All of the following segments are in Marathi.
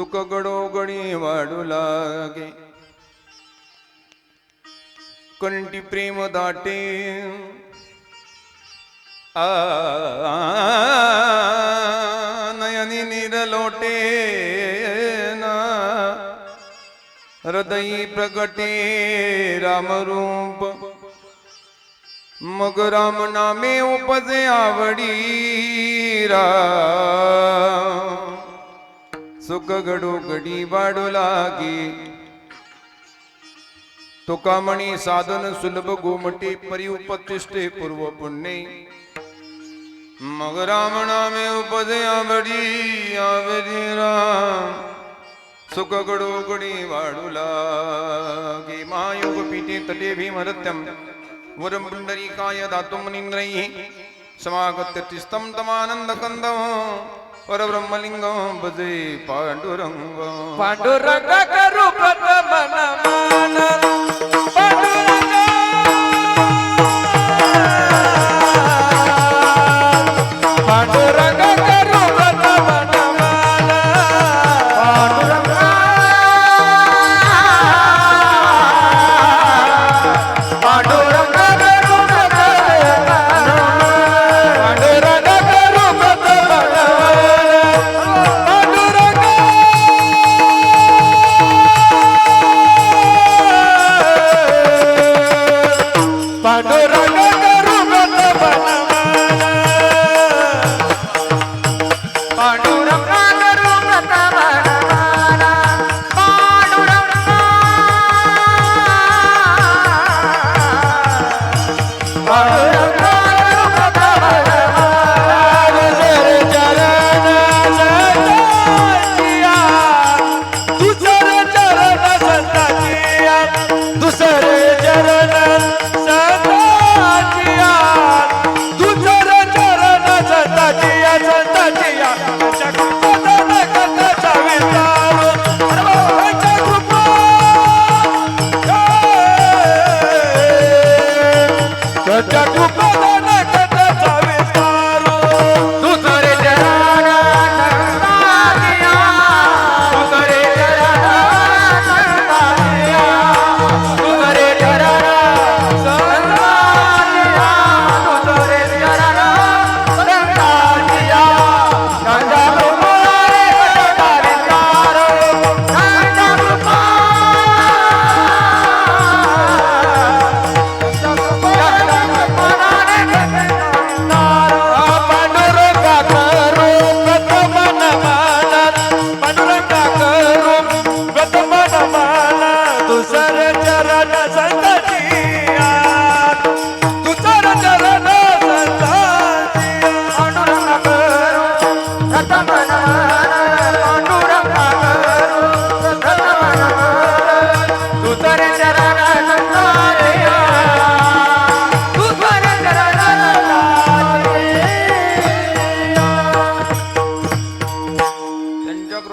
सुख गडोगडी वाढू लागे कंठी प्रेम दाटे आ नयनी निरलोटे ना हृदयी प्रगटे रामरूप मग राम नामे उपजे आवडी रा सुख घडू गडी वाढू लागी. तुकामणी साधन सुलभ गोमटी परी उपतिष्ठे पूर्व पुण्य. मग राम नामे उपजे आवडी आवडी राम. सुख गडो गडी वाढू लागे. महायोग पीठे तटे भीमरत्यम वरम पुंडरी काय दातुं निन्द्रैः समागत्य तिस्तम तमानंद कंदम भजे पाण्डुरङ्गम् पांडुरंग करू मन मान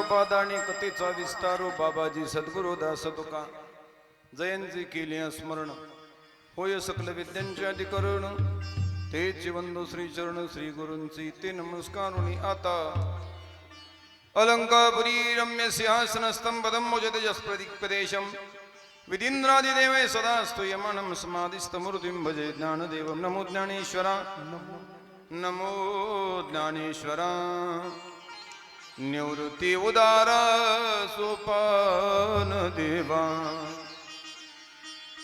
त्यांच्या कृपादानी कथेचा विस्तारो हो, बाबाजी सद्गुरु दास तुका. जयंती केली स्मरण. होय सकल विद्यांचे अधिकरण. ते वंदो श्री चरण श्री गुरूंची ते नमस्कारुणी आता. अलंकापुरी रम्य सिंहासन स्तंभदम मुजत जस्प्रदिक्पदेशम विधींद्रादिदेवे सदा स्तूयमानं समाधिस्तमूर्तिं भजे ज्ञानदेवं. नमो ज्ञानेश्वरा. नमो ज्ञानेश्वरा. निवृत्ती उदार सोपान देवा.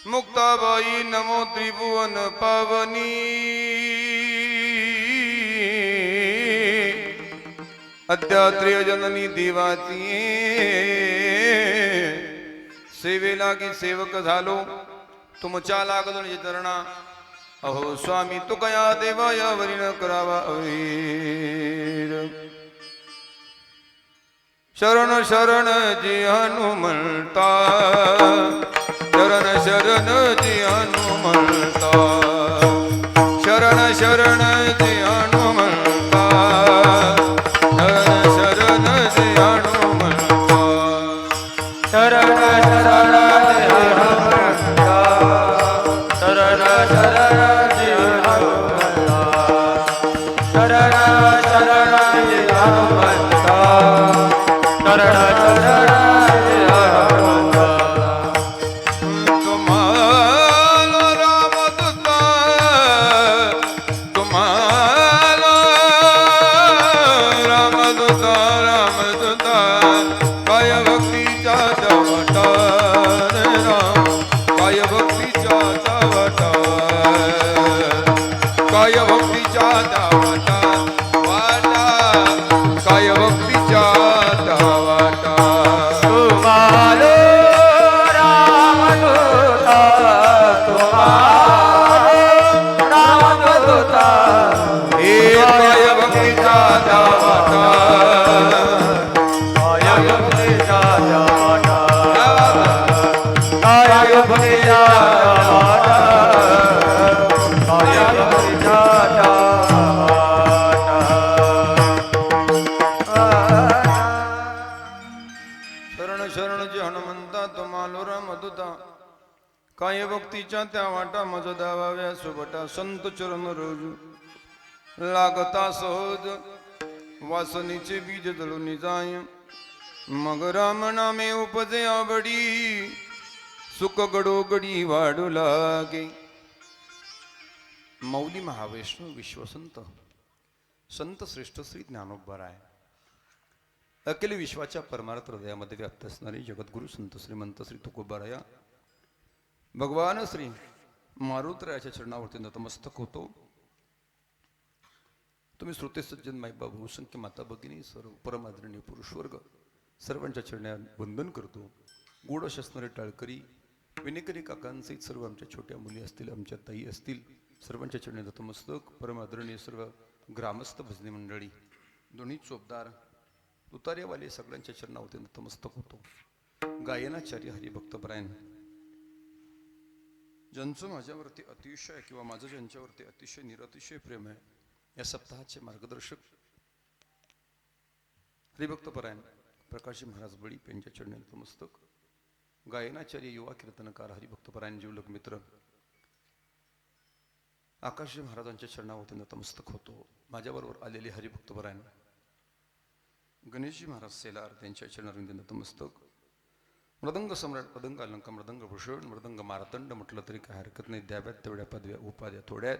मुक्ताबाई नमो त्रिभुवन पावनी. अध्यात्रिय जननी देवाची. सेवेला की सेवक झालो. तुमच्या लागलो चरणा अहो स्वामी तुकया देवाया वरी न करावा अवीर. शरण शरण जी हनुमंता शरण शरण जी हनुमंता शरण शरण जी भक्तीच्या त्या वाटा सुबटा संत चरण रोज. लागता सहज वासनीचे बीज दळून जाय. मग राम नामे उपजे आवडी सुख गडोगडी वाढू लागे. मौली महावैष्णव विश्वसंत. संत श्रेष्ठ श्री ज्ञानोबराय अखिल विश्वाच्या परमार्थ हृदयामध्ये व्याप्त असणारे जगद्गुरु संत श्रीमंत श्री तुकोबाराया. भगवान श्री मारुतरायाच्या चरणावरती नतमस्तक होतो. तुम्ही श्रोते सज्जन माईबा बहुसंख्य माता भगिनी सर्व परमादरणीय पुरुषवर्ग सर्वांच्या चरण्या वंदन करतो. गोड असे असणारे टाळकरी विनेकरी काकांसहित सर्व आमच्या छोट्या मुली असतील आमच्या ताई असतील सर्वांच्या चरणी नतमस्तक परमादरणीय सर्व ग्रामस्थ भजनी मंडळी दोन्ही चोपदार तुतारेवाले सगळ्यांच्या चरणावरती नतमस्तक होतो. गायनाचार्य हरिभक्तपरायण ज्यांचं माझ्यावरती अतिशय किंवा माझं ज्यांच्यावरती अतिशय निरतिशय प्रेम आहे या सप्ताहाचे मार्गदर्शक हरिभक्तपरायण प्रकाशजी महाराज बळी यांच्या चरणी नतमस्तक. गायनाचार्य युवा कीर्तनकार हरिभक्तपरायण जीवलक मित्र. आकाशजी महाराजांच्या चरणावरती नतमस्तक होतो. माझ्याबरोबर आलेले हरिभक्तपरायण. गणेशजी महाराज सेलार त्यांच्या चरणारविंद नतमस्तक. मृदंग सम्राट मृदंग अलंक मृदंग भूषण मृदंग मारतंड म्हटलं तरी काय हरकत नाही. द्याव्यात तेवढ्या पदव्या उपाध्या थोड्यात.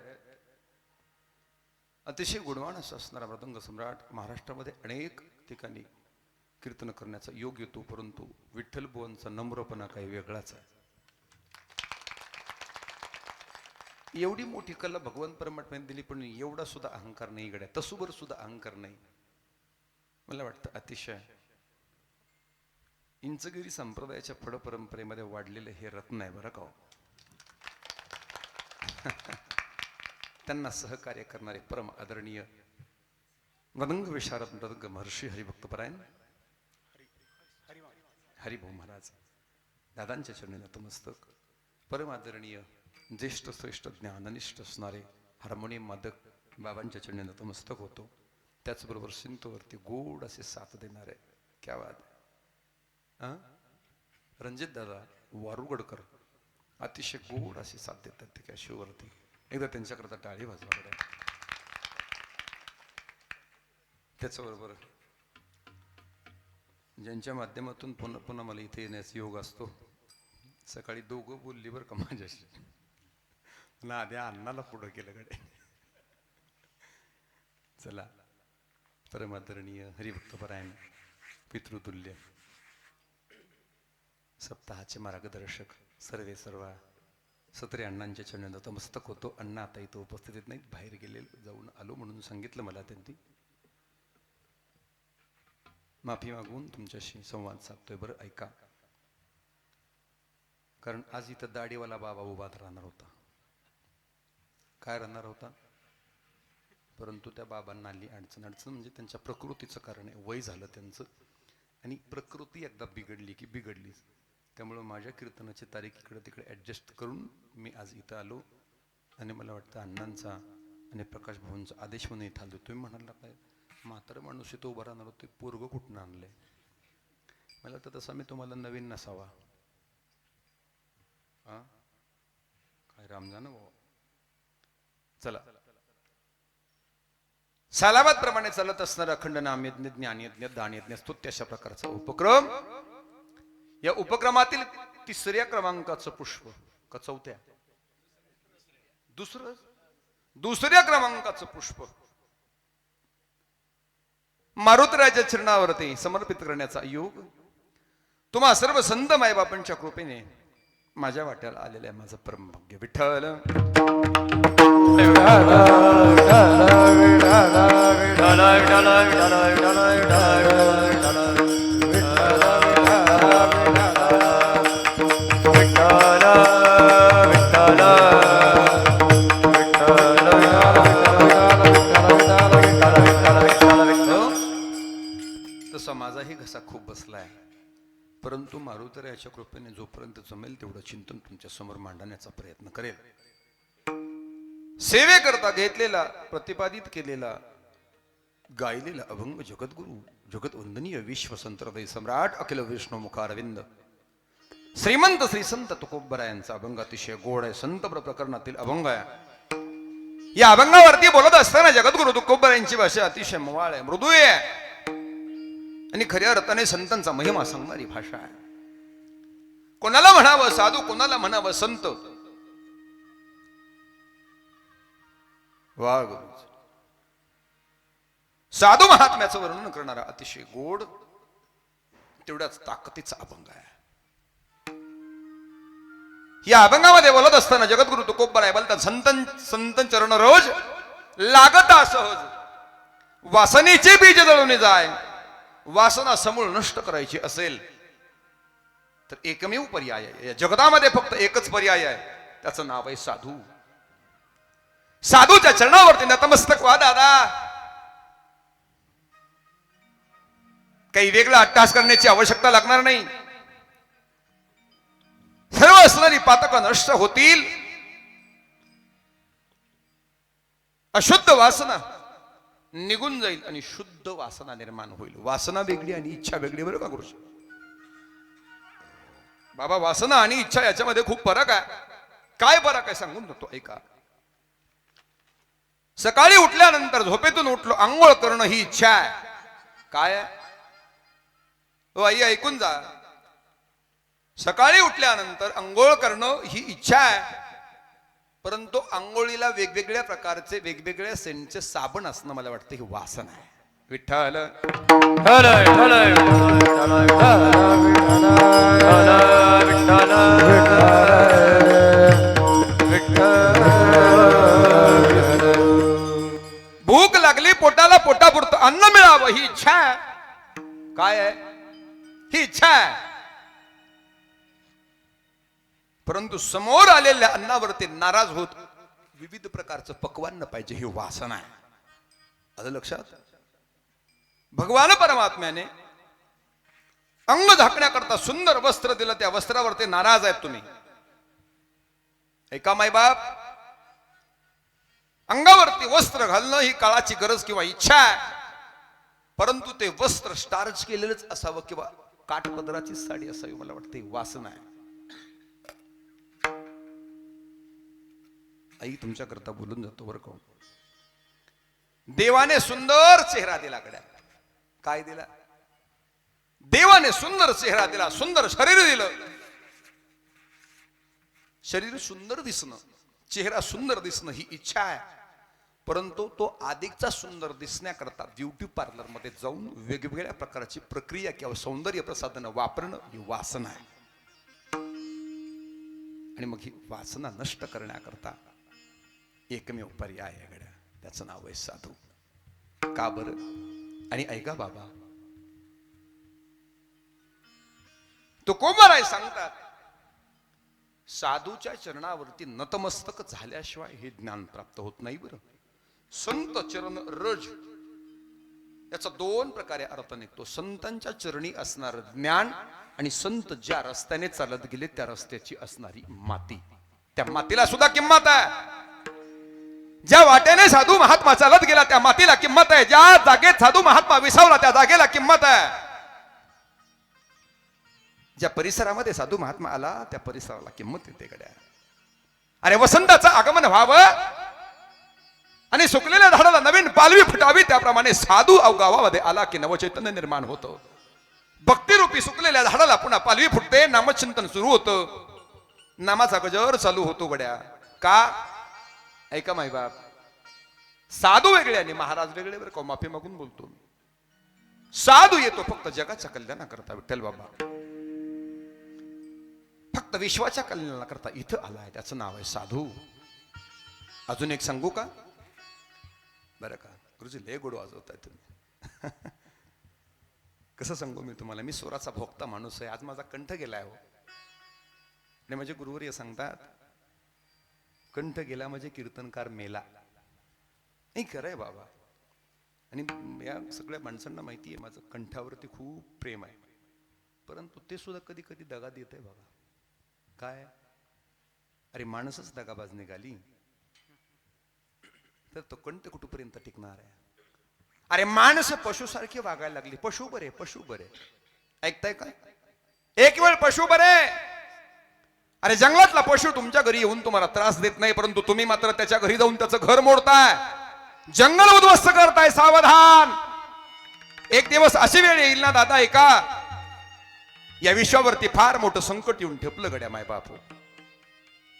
अतिशय गुणवान असं असणारा मृदंग सम्राट महाराष्ट्रामध्ये अनेक ठिकाणी कीर्तन करण्याचा योग येतो परंतु विठ्ठल बुवांचा नम्रपणा काही वेगळाच आहे. एवढी मोठी कला भगवान परमात्म्याने दिली पण एवढा सुद्धा अहंकार नाही गड्या. तसुबर सुद्धा अहंकार नाही. मला वाटतं अतिशय इंचगिरी संप्रदायाच्या फड परंपरेमध्ये वाढलेलं हे रत्न आहे बरं का हो? त्यांना सहकार्य करणारे परम आदरणीय मदंग विशारद मृदंग महर्षी हरिभक्तपरायण हरिभाऊ महाराज दादांच्या चरणी नतमस्तक परम आदरणीय ज्येष्ठ श्रेष्ठ ज्ञाननिष्ठ असणारे हार्मोनियम मादक बाबांच्या चरणी नतमस्तक होतो. त्याचबरोबर सिंतूवरती गोड असे साथ देणारे क्या वाद रणजित दादा वारुगडकर अतिशय गोड असे साथ देतात ते त्या शिववरती एकदा त्यांच्याकरता टाळी वाजवा बरं त्याच्याबरोबर ज्यांच्या माध्यमातून पुन्हा पुन्हा मला इथे येण्याचा योग असतो सकाळी दोघं बोलली बरं का माझ्याशी मला आधी अण्णाला पुढं केलं कडे चला परमादरणीय हरिभक्तपरायण पितृतुल्य सप्ताहाचे मार्गदर्शक सर्वे सर्व सत्रे अण्णांच्या चरणी नतमस्तक होतो. अण्णा आता इथं उपस्थितीत नाहीत बाहेर गेले जाऊन आलो म्हणून सांगितलं मला त्यांनी. माफी मागून तुमच्याशी संवाद साधतोय बरं ऐका. कारण आज इथं दाढीवाला बाबा उभा राहणार होता. काय राहणार होता? परंतु त्या बाबांना आली अडचण अडचण म्हणजे त्यांच्या प्रकृतीचं कारण आहे. वय झालं त्यांचं आणि प्रकृती एकदा बिघडली की बिघडलीच. त्यामुळं माझ्या कीर्तनाची तारीख इकडे तिकडे ॲडजस्ट करून मी आज इथं आलो. आणि मला वाटतं अण्णांचा आणि प्रकाश भाऊंचा आदेश म्हणून इथं आलो. तुम्ही म्हणाला काय म्हातारं माणूस इथं उभं राहणार होते पोरगं कुठून आणलंय? मला तर तसा मी तुम्हाला नवीन नसावा. हा काय रामजान भाऊ चला. सालाबाद प्रमाणे चालत असणारा अखंड नामयज्ञ ज्ञानयज्ञ दानयज्ञ स्तुत्य अशा प्रकारचा उपक्रम. या उपक्रमातील तिसऱ्या क्रमांकाचं पुष्प का चौथ्या दुसरं दुसऱ्या क्रमांकाचं पुष्प मारुतराजा चरणावरती समर्पित करण्याचा योग तुम्हा सर्व संत मायबापांच्या कृपेने माझ्या वाट्याला आलेलं आहे माझं परम भाग्य विठ्ठल तसा मारुतर जोपर्यंत जमेल तेवढं चिंतन तुमच्यासमोर मांडण्याचा प्रयत्न करेल. सेवेकरता घेतलेला प्रतिपादित केलेला गायलेला अभंग जगद्गुरु जगतवंदनीय विश्वसंत्रदय सम्राट अखिल विष्णू मुखारविंद श्रीमंत श्री संत तुकोबरा यांचा अभंग अतिशय गोड आहे. संत प्रकरणातील अभंग आहे. या अभंगावरती बोलत असताना जगद्गुरु तुकोबरा यांची भाषा अतिशय मवाळ आहे मृदू आहे. आणि खऱ्या अर्थाने संतांचा महिमा सांगणारी भाषा आहे. कोणाला म्हणावं? साधू कोणाला म्हणावं? संत. वा साधू महात्म्याचं वर्णन करणारा अतिशय गोड तेवढ्याच ताकदीचा अभंग आहे. या अभंगामध्ये बोलत असताना जगद्गुरु तुकोबर आहे बोलतात संतन संतन चरण रोज लागता सहज. वासनेचे बीज जळून जाय. वासना समूळ नष्ट करायची असेल तर एकमेव पर्याय आहे. या जगतामध्ये फक्त एकच पर्याय आहे. त्याचं नाव आहे साधू. साधूच्या चरणावरती नतमस्तक व्हा दादा. काही वेगळा अट्टास करण्याची आवश्यकता लागणार नाही. सर्व असणारी पातक नष्ट होतील. अशुद्ध वासना निघून जाईल आणि शुद्ध वासना निर्माण होईल. वासना वेगळी आणि इच्छा वेगळी बरोबर का गुरु बाबा वासना आणि इच्छा याच्यामध्ये खूप फरक आहे. काय फरक आहे सांगून देतो ऐका सकाळी उठल्यानंतर झोपेतून उठलो आंघोळ करणं ही इच्छा आहे. काय हो आई ऐकून जा. सकाळी उठल्यानंतर आंघोळ करणं ही इच्छा आहे. परंतु आंघोळीला वेगवेगळ्या प्रकारचे वेगवेगळ्या सेंटचे साबण असणं मला वाटतं ही वासन आहे. विठ्ठल. भूक लागली पोटाला पोटापुरतं अन्न मिळावं ही इच्छा आहे. काय आहे? ही इच्छा आहे. परंतु समोर आलेल्या अन्नावरती नाराज होत विविध प्रकारचं पक्वान पाहिजे ही वासना आहे. आलं लक्षात? भगवान परमात्म्याने अंग झाकण्याकरता सुंदर वस्त्र दिलं त्या वस्त्रावरती नाराज आहेत तुम्ही. ऐका मायबाप. अंगावरती वस्त्र घालणं ही काळाची गरज किंवा इच्छा आहे. परंतु ते वस्त्र स्टार्च केलेलंच असावं किंवा काठपदराची साडी असावी मला वाटते वासना आहे. आई तुमच्याकरता बोलून जातो बरं का? देवाने सुंदर चेहरा दिला गड्या. काय दिला? देवाने सुंदर चेहरा दिला सुंदर शरीर दिलं. शरीर सुंदर दिसणं चेहरा सुंदर दिसणं ही इच्छा आहे. परंतु तो अधिकचा सुंदर दिसण्याकरता ब्युटी पार्लरमध्ये जाऊन वेगवेगळ्या प्रकारची प्रक्रिया किंवा सौंदर्य प्रसाधनं वापरणं ही वासना आहे. आणि मग ही वासना नष्ट करण्याकरता एकमेव पर्याय आहे गड्या. त्याचं नाव आहे साधू. का बर? आणि ऐका बाबा. तो सांगतात? साधूच्या चरणावरती नतमस्तक झाल्याशिवाय हे ज्ञान प्राप्त होत नाही बरं. संत चरण रज याचा दोन प्रकारे अर्थ निघतो. संतांच्या चरणी असणार ज्ञान आणि संत ज्या रस्त्याने चालत गेले त्या रस्त्याची असणारी माती. त्या मातीला सुद्धा किंमत आहे. ज्या वाटेने साधू महात्मा चालत गेला त्या मातीला किंमत आहे. ज्या जागेत साधू महात्मा विसावला त्या जागेला किंमत आहे. ज्या परिसरामध्ये साधू महात्मा आला त्या परिसराला किंमत येते गड्या. अरे वसंताचं आगमन व्हावं आणि सुकलेल्या झाडाला नवीन पालवी फुटावी त्याप्रमाणे साधू अवगावामध्ये आला की नवचैतन्य निर्माण होतं. भक्तिरूपी सुकलेल्या झाडाला पुन्हा पालवी फुटते नामचिंतन सुरू होतं. नामाचा गजर चालू होतो गड्या. का? ऐका माई बाप. साधू वेगळे आणि महाराज वेगळे बरं का? माफी मागून बोलतो साधू येतो फक्त जगाच्या कल्याणाकरता विठ्ठल बाबा. फक्त विश्वाच्या कल्याणाकरता इथं आलाय त्याचं नाव आहे साधू. अजून एक सांगू का? बरं का? गुरुजी लय गोड वाजवताय तुम्ही. कसं सांगू मी तुम्हाला? मी स्वराचा भोगता माणूस आहे. आज माझा कंठ गेलाय हो. आणि माझे म्हणजे गुरुवर्य सांगतात कंठ गेला म्हणजे कीर्तनकार मेला. नाही खरं आहे बाबा. आणि या सगळ्या माणसांना माहिती आहे माझं कंठावरती खूप प्रेम आहे. परंतु ते सुद्धा कधी कधी दगा देत आहे बाबा. काय? अरे माणसच दगाबाज निघाली. तर तो कंठ कुठपर्यंत टिकणार आहे? अरे माणसं पशुसारखी वागायला लागली. पशु बरे पशु बरे. ऐकताय का? एक वेळ पशु बरे! अरे जंगलातला पशु तुमच्या घरी येऊन तुम्हाला त्रास देत नाही परंतु तुम्ही मात्र त्याच्या घरी जाऊन त्याचं घर मोडताय. जंगल उद्ध्वस्त करताय सावधान. एक दिवस अशी वेळ येईल ना दादा एका. या विश्वावरती फार मोठं संकट येऊन ठेपलं गड्या माय बापू हो.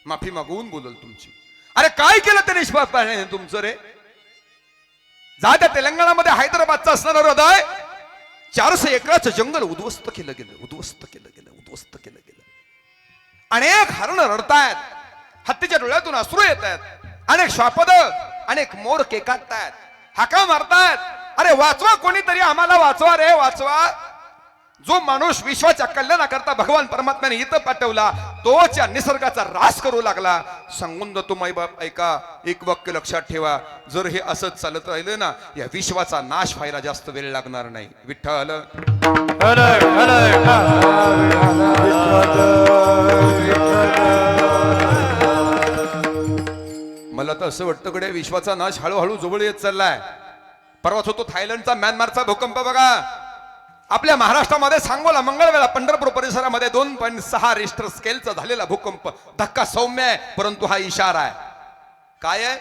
माफी मागवून बोलल तुमची. अरे काय केलं ते निष्पाप पाण्याने तुमचं रे? जा त्या तेलंगणामध्ये हैदराबादचं असणारं हृदय. चारशे एकराचं जंगल उद्ध्वस्त केलं गेलं उद्ध्वस्त केलं गेलं उद्ध्वस्त केलं. अनेक हरण रडतायत. हत्तीच्या डोळ्यातून अश्रू येत आहेत अनेक श्वापद अनेक मोर केकाटतायत हाका मारतायत. अरे वाचवा कोणीतरी आम्हाला वाचवा रे वाचवा. जो माणूस विश्वाच्या कल्याणाकरता भगवान परमात्म्याने इथं पाठवला तोच या निसर्गाचा रास करू लागला. सांगून जातो माई बाप ऐका एक वाक्य लक्षात ठेवा. जर हे असंच चालत राहिलं ना या विश्वाचा नाश व्हायला जास्त वेळ लागणार नाही. विठ्ठल. मला तर असं वाटतं कडे विश्वाचा नाश हळूहळू जवळ येत चाललाय. परवाच होतो थायलंडचा म्यानमारचा भूकंप बघा. आपल्या महाराष्ट्रामध्ये सांगोला मंगळवेळा पंढरपूर परिसरामध्ये दोन पॉईंट सहा रिस्टर स्केलचा झालेला भूकंप. धक्का सौम्य आहे परंतु हा इशारा आहे. काय आहे?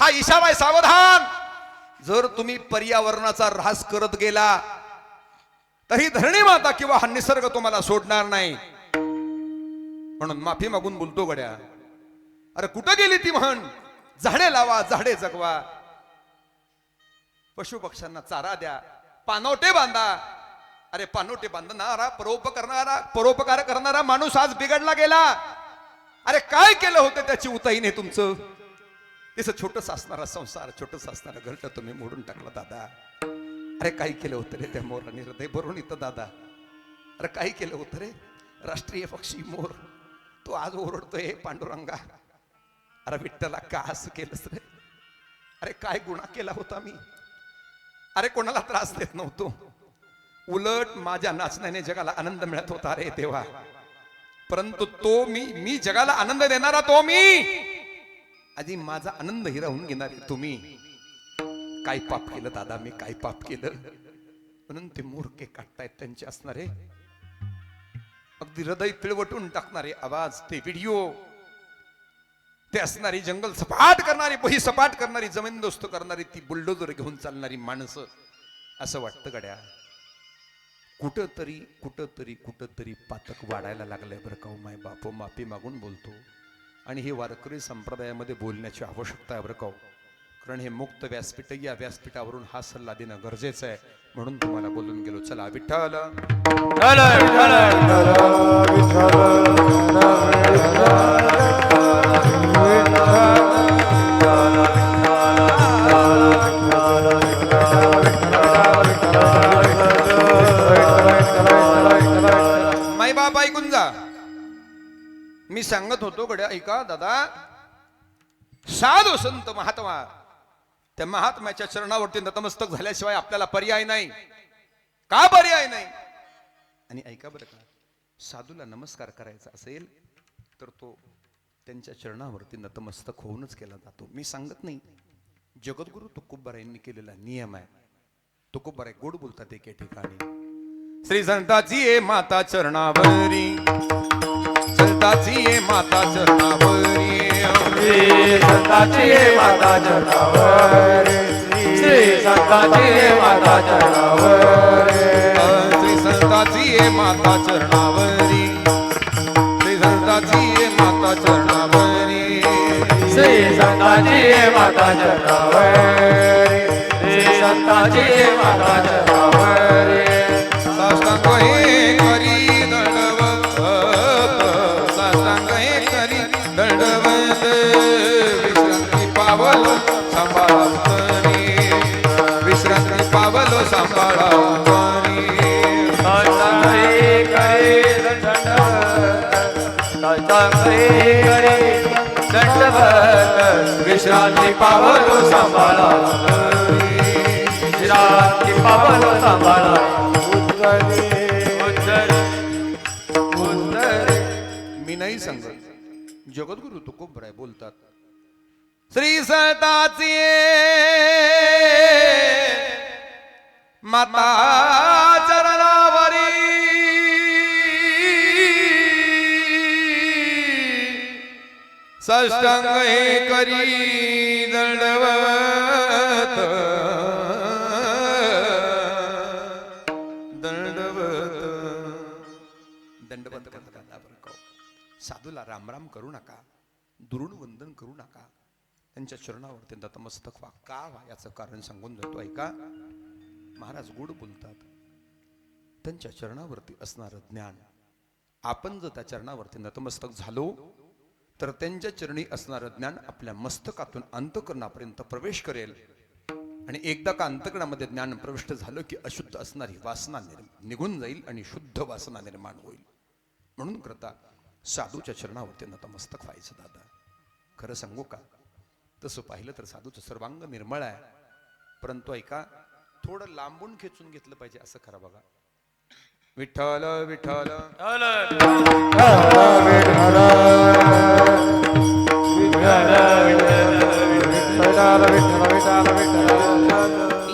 हा इशारा आहे सावधान! जर तुम्ही पर्यावरणाचा ऱ्हास करत गेला तरी धरणी माता किंवा हा निसर्ग तुम्हाला सोडणार नाही. म्हणून माफी मागून बोलतो गड्या. अरे कुठं गेली ती म्हण? झाडे लावा झाडे जगवा. पशु पक्ष्यांना चारा द्या पानवटे बांधा. अरे पानवटे बांधणारा परोप करणारा परोपकार करणारा माणूस आज बिघडला गेला. अरे काय केलं होतं त्याची उताईने तुमचं? तिचं छोटस असणारा संसार छोटस असणारा घरट तुम्ही मोडून टाकला दादा. अरे काय केलं होतं रे त्या मोराने हृदय भरून येतं दादा. अरे काय केलं होतं रे? राष्ट्रीय पक्षी मोर. तो आज ओरडतोय पांडुरंगा अरे विठ्ठला का असं केलंस रे? अरे काय गुन्हा केला होता मी? अरे कोणाला त्रास देत नव्हतो? उलट माझ्या नाचण्याने जगाला आनंद मिळत होता रे तेव्हा परंतु तो मी मी जगाला आनंद देणारा तो मी. आधी माझा आनंद हिरावून घेणारे तुम्ही. काय पाप केलं दादा मी काय पाप केलं? म्हणून ते मूर्खे काढतायत त्यांचे असणारे. अगदी हृदय पिळवटून टाकणारे आवाज ते व्हिडिओ. ते असणारी जंगल सपाट करणारी बही सपाट करणारी जमीन दोस्त करणारी ती बुलडोजर घेऊन चालणारी माणसं. असं वाटतं गड्या. कुठंतरी कुठंतरी कुठंतरी पातक वाढायला लागलंय बरं का हो, माय बापू हो. माफी मागून बोलतो. आणि हे वारकरी संप्रदायामध्ये बोलण्याची आवश्यकता आहे बरं का हो. कारण हे मुक्त व्यासपीठ या व्यासपीठावरून हा सल्ला देणं गरजेचं आहे. म्हणून तुम्हाला बोलून गेलो. चला विठ्ठल. सांगत होतो गड्या ऐका दादा. साधू संत महात्मा त्या महात्म्याच्या चरणावरती नतमस्तक झाल्याशिवाय आपल्याला पर्याय नाही. का पर्याय नाही? आणि ऐका बरं का साधूला नमस्कार करायचा असेल तर तो त्यांच्या चरणावरती नतमस्तक होऊनच केला जातो. मी सांगत नाही. जगद्गुरु तुकोबार यांनी केलेला नियम आहे. तुकोबार गोड बोलतात एके ठिकाणी. श्री संताची ये माता चरणावरी. संताची ये माता चरणावरी. श्री संताची हे माता चरणावर. श्री संताची हे माता चरणावर. श्री संताची ये माता चरणावरी. श्री संताची ये माता चरणावरी. श्री संताची माता चरणावर. श्री संताची माता चरणावर. विश्रांती पावलो सांभाळा. विश्रांती पावलो सांभाळा. उज्जरे उज्जरे मी नाही सांगत. जगद्गुरु बोलतात. श्री सताचे माता सष्टांग हे करी दंडवत. दंडवत. दंडवत करता बरं का. साधूला रामराम करू नका दुरुण वंदन करू नका. त्यांच्या चरणावरती नतमस्तक व्हा. का व्हा याचं कारण सांगून देतो ऐका. महाराज गोड बोलतात. त्यांच्या चरणावरती असणारं ज्ञान आपण जर त्या चरणावरती नतमस्तक झालो तर त्यांच्या चरणी असणारं ज्ञान आपल्या मस्तकातून अंतकरणापर्यंत प्रवेश करेल. आणि एकदा का अंतकरणामध्ये ज्ञान प्रविष्ट झालं की अशुद्ध असणारी वासना निघून जाईल आणि शुद्ध वासना निर्माण होईल. म्हणून करता साधूच्या चरणावरती नतमस्तक व्हायचं दादा. खरं सांगू का? तसं पाहिलं तर साधूचं सर्वांग निर्मळ आहे. परंतु ऐका थोडं लांबून खेचून घेतलं पाहिजे असं खरं बघा. विठ्ठल विठ्ठल.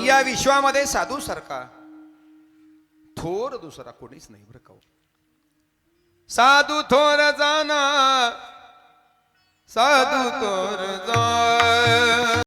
या विश्वामध्ये साधू सारखा. थोर दुसरा कोणीच नाही बरं का हो. साधू थोर जाना साधू थोर जा